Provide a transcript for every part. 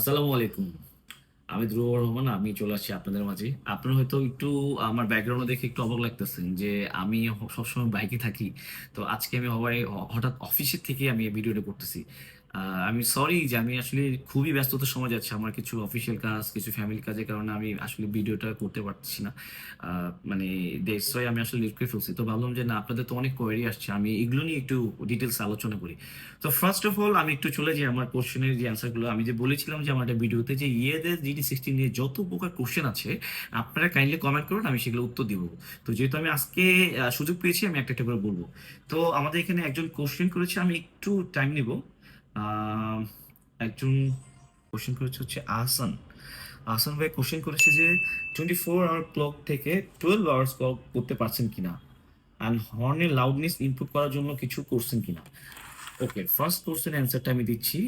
আসসালামু আলাইকুম। আমি ধ্রুব রহমান, আমি চলে আসছি আপনাদের মাঝে। আপনারা হয়তো একটু আমার ব্যাকগ্রাউন্ড দেখে একটু অবাক লাগতেছেন যে আমি সবসময় বাইকে থাকি। তো আজকে আমি হঠাৎ অফিসের থেকে আমি এই ভিডিওটা করতেছি। আমি সরি যে আমি আসলে খুবই ব্যস্ততার সময় যাচ্ছে। আমার কিছু অফিসিয়াল কাজ, কিছু ফ্যামিলি কাজের কারণে আমি আসলে ভিডিওটা করতে পারছি না। মানে দেশয় আমি আসলে লিড ফেলছি। তো ভাবলাম যে না, আপনাদের তো অনেক কোয়েরি আসছে, আমি এগুলো নিয়ে একটু ডিটেলস আলোচনা করি। তো ফার্স্ট অফ অল আমি একটু চলে যাই আমার কোশ্চেনের যে অ্যান্সারগুলো আমি যে বলেছিলাম যে আমার একটা ভিডিওতে যে ইয়েদের জিডি সিক্সটিন নিয়ে যত প্রকার কোশ্চেন আছে, আপনারা কাইন্ডলি কমেন্ট করুন, আমি সেগুলো উত্তর দিব। তো যেহেতু আমি আজকে সুযোগ পেয়েছি, আমি একটা একটা করে বলব। তো আমাদের এখানে একজন কোশ্চেন করেছে, আমি একটু টাইম নিব। একজন কোশ্চেন করেছে হচ্ছে আহসান। আহসান ভাই কোশ্চেন করেছে যে টোয়েন্টি ফোর আওয়ার ক্লক থেকে টুয়েলভ আওয়ার্স ক্লক করতে পারছেন কিনা? অ্যান্ড হর্নের লাউডনেস ইনপুট করার জন্য কিছু করছেন কিনা? ওকে ফার্স্ট কোশ্চেন অ্যান্সারটা আমি দিচ্ছি।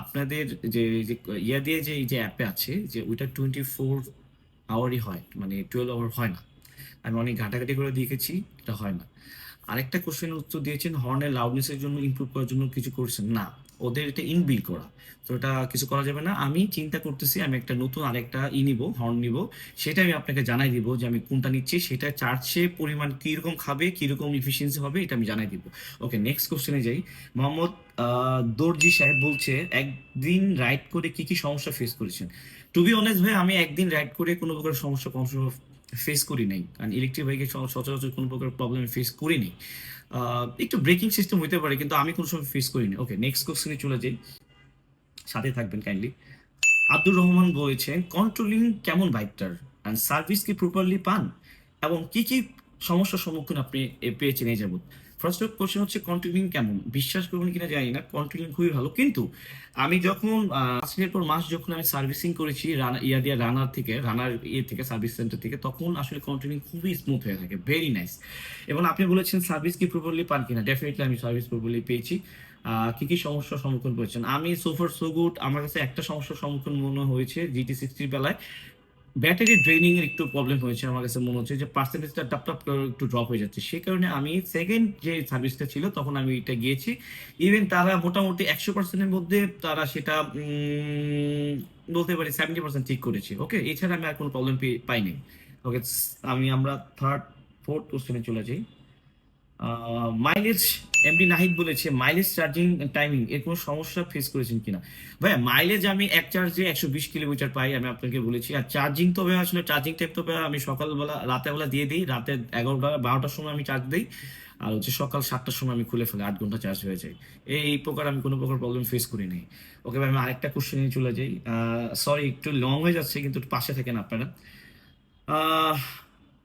আপনাদের যে যে, ইয়া দিয়ে যে এই যে অ্যাপে আছে, যে ওইটা টোয়েন্টি ফোর আওয়ারই হয় মানে টুয়েলভ আওয়ার হয় না। আমি অনেক ঘাটাঘাটি করে দেখেছি, এটা হয় না। আরেকটা কোশ্চেনের উত্তর দিয়েছেন হর্নের লাউডনেসের জন্য ইমপ্রুভ করার জন্য কিছু করছেন। না, ওদের এটা ইনবিল করা। তো এটা কিছু করা যাবে না। আমি চিন্তা করতেছি, আমি একটা নতুন আরেকটা ই নিব হর্ন নিব। সেটা আমি আপনাকে জানাই দিব যে আমি কোনটা নিচ্ছি সেটা চার্জে পরিমাণ কীরকম খাবে, কীরকম ইফিসিয়েন্সি হবে, এটা আমি জানাই দিব। ওকে নেক্সট কোশ্চেনে যাই। মোহাম্মদ দর্জি সাহেব বলছে, একদিন রাইড করে কি কি সমস্যা ফেস করেছেন? টু বি অনেস্ট ভাই, আমি একদিন রাইড করে কোনো প্রকার সমস্যা ফেস করি নাই। কারণ ইলেকট্রিক বাইকে সচরাচর কোনো প্রকার প্রবলেম ফেস করিনি নাই। একটু ব্রেকিং সিস্টেম হইতে পারে, কিন্তু আমি কোনো সময় ফেস করিনি ওকে নেক্সট কোশ্চেনে চলে যাই। সাথে থাকবেন কাইন্ডলি আব্দুর রহমান বলেছেন কন্ট্রোলিং কেমন বাইকটার অ্যান্ড সার্ভিস কি প্রপারলি পান? এবং কি কি সমস্যার সম্মুখীন আপনি পেয়েছেন এই যাবত ফার্স্ট অফ কোশ্চেন হচ্ছে কন্ট্রোলিং কেমন? বিশ্বাস করবেন কিনা জানি না কন্ট্রোলিং খুবই ভালো। কিন্তু আমি যখন মাসের পর মাস যখন আমি সার্ভিসিং করেছি রানা, ইয়া দিয়া রানার থেকে, রানার ইয়ে থেকে সার্ভিস সেন্টার থেকে, তখন আসলে কন্ট্রোলিং খুবই স্মুথ হয়ে থাকে। ভেরি নাইস এবং আপনি বলেছেন সার্ভিস কি প্রপারলি পান কিনা? ডেফিনেটলি আমি সার্ভিস প্রপারলি পেয়েছি। কি কি সমস্যার সম্মুখীন করেছেন আমি সোফার সো গুড আমার কাছে একটা সমস্যার সম্মুখীন মনে হয়েছে জিটি সিক্সটির বেলায়। ব্যাটারি ড্রেনিং এর একটু প্রবলেম হয়েছে আমার কাছে মনে হচ্ছে যে পার্সেন্টেজটা টাপ টাপ একটু ড্রপ হয়ে যাচ্ছে। সেই কারণে আমি সেকেন্ড যে সার্ভিসটা ছিল, তখন আমি এটা গিয়েছি। ইভেন তারা মোটামুটি একশো পার্সেন্টের মধ্যে তারা সেটা বলতে পারি সেভেন্টি পার্সেন্ট ঠিক করেছে ওকে এছাড়া আমি আর কোনো প্রবলেম পাইনি। ওকে আমি আমরা থার্ড ফোর্থ কোশ্চেনে চলে যাই। মাইলেজ এমডি নাহিদ বলেছে মাইলেজ চার্জিং টাইমিং এর কোনো সমস্যা ফেস করেছেন কিনা? ভাইয়া মাইলেজ আমি এক চার্জে একশো বিশ কিলোমিটার পাই, আমি আপনাকে বলেছি। আর চার্জিং তো ভাই আসলে চার্জিং টাইপ তো ভাই আমি সকালবেলা রাতের বেলা দিয়ে দিই, রাতে এগারোটা, বারোটার সময় আমি চার্জ দিই, আর হচ্ছে সকাল সাতটার সময় আমি খুলে ফেলি, আট ঘণ্টা চার্জ হয়ে যায়। এই প্রকার আমি কোনো প্রকার প্রবলেম ফেস করি নাই। ওকে ভাই, আমি আরেকটা কোশ্চেনে চলে যাই। সরি একটু লং হয়ে যাচ্ছে, কিন্তু পাশে থাকেন আপনারা।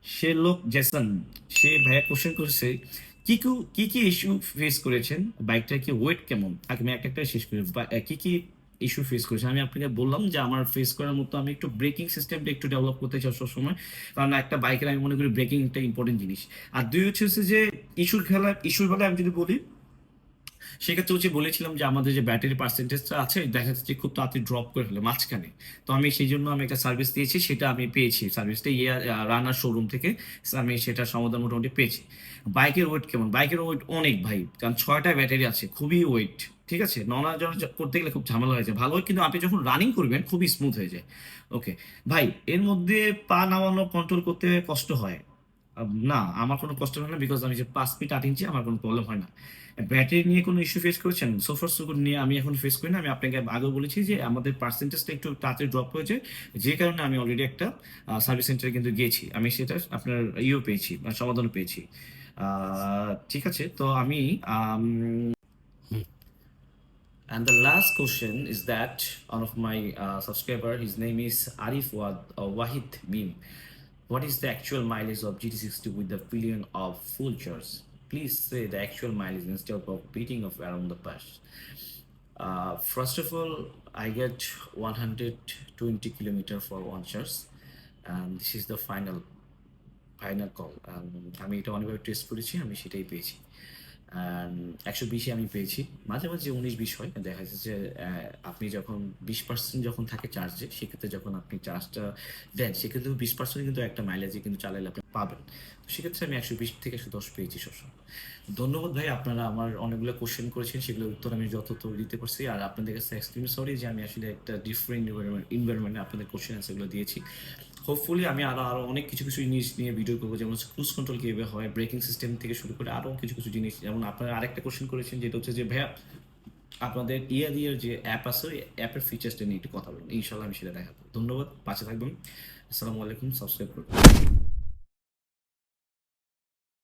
সে লোক জেসন, সে ভাইয়া কোশ্চেন করেছে, কি কু- কি ইস্যু ফেস করেছেন? বাইকটা কি ওয়েট কেমন? আমি এক একটা শেষ করি কি কি ইস্যু ফেস করেছেন? আমি আপনাকে বললাম যে আমার ফেস করার মতো আমি একটু ব্রেকিং সিস্টেমটা একটু ডেভেলপ করতে চাই সবসময়। কারণ একটা বাইকের আমি মনে করি ব্রেকিং একটা ইম্পর্টেন্ট জিনিস। আর দুই হচ্ছে যে ইস্যুর খেলা ইস্যুর বেলায় আমি যদি বলি সেক্ষেত্রে হচ্ছে বলেছিলাম যে আমাদের যে ব্যাটারি পার্সেন্টেজটা আছে, দেখা যাচ্ছে খুব তাড়াতাড়ি ড্রপ করে ফেলে মাঝখানে। তো আমি সেই জন্য আমি একটা সার্ভিস দিয়েছি, সেটা আমি পেয়েছি। সার্ভিসটা ইয়ে রানার শোরুম থেকে আমি সেটা সমাধান মোটামুটি পেয়েছি। বাইকের ওয়েট কেমন? বাইকের ওয়েট অনেক ভাই, কারণ ছয়টা ব্যাটারি আছে, খুবই ওয়েট ঠিক আছে? নড়াচড়া করতে গেলে খুব ঝামেলা হয়ে যায়। ভালো কিন্তু আপনি যখন রানিং করবেন, খুবই স্মুথ হয়ে যায়। ওকে ভাই, এর মধ্যে পা নামানো কন্ট্রোল করতে কষ্ট হয়। না আমার কোনো কষ্ট হয় না বিকজ আমি যে পাঁচ ফিট আট ইঞ্চি আমার কোনো প্রবলেম হয় না। ব্যাটারি নিয়ে কোনো ইস্যু ফেস করেছেন? সোফার সুগুর নিয়ে আমি এখন ফেস করি না। আমি আপনাকে আগেও বলেছি যে আমাদের পার্সেন্টেজটা একটু তাড়াতাড়ি ড্রপ হয়েছে। যে কারণে আমি অলরেডি একটা সার্ভিস সেন্টারে কিন্তু গিয়েছি। আমি সেটা আপনার ইয়েও পেয়েছি মানে সমাধানও পেয়েছি। ঠিক আছে তো আমি And the last question is that one of my uh, subscriber, his name is Arif Wad, uh, Wahid. What is the actual mileage of GT60 with the filling of full charge? Please say the actual mileage instead of beating of around the past. Uh, first of all, I get 120 kilometer for one charge, and this is the final final call আমি এটা অনেকভাবে test করেছি আমি সেটাই পেয়েছি একশো বিশে আমি পেয়েছি। মাঝে মাঝে উনিশ, বিশ হয়। দেখা যাচ্ছে যে আপনি যখন বিশ পার্সেন্ট যখন থাকে চার্জে সেক্ষেত্রে যখন আপনি চার্জটা দেন সেক্ষেত্রে বিশ পার্সেন্ট কিন্তু একটা মাইলেজে কিন্তু চালাইলে আপনি পাবেন। সেক্ষেত্রে আমি একশো বিশ থেকে একশো দশ পেয়েছি সবসময়। ধন্যবাদ ভাই, আপনারা আমার অনেকগুলো কোশ্চেন করেছেন। সেগুলোর উত্তর আমি যতদূর দিতে পারছি। আর আপনাদের কাছে এক্সট্রিম সরি যে, আমি আসলে একটা ডিফারেন্ট ইনভারনমেন্টে আপনাদের কোশ্চেন অ্যান্সারগুলো দিয়েছি। হোপফুলি আমি আরও আরও অনেক কিছু কিছু জিনিস নিয়ে ভিডিও করব। যেমন ক্রুজ কন্ট্রোল কীভাবে হয় ব্রেকিং সিস্টেম থেকে শুরু করে আরও কিছু কিছু জিনিস। যেমন আপনারা আরেকটা কোশ্চেন করেছেন, যেটা হচ্ছে যে ভ্যাপ আপনাদের ইয়ার ইয়ার যে অ্যাপ আছে, ওই অ্যাপের ফিচার্সটা নিয়ে একটু কথা বলুন। ইনশাল্লাহ আমি সেটা দেখাবো। ধন্যবাদ, পাশে থাকবেন। আসসালামু আলাইকুম সাবস্ক্রাইব করুন।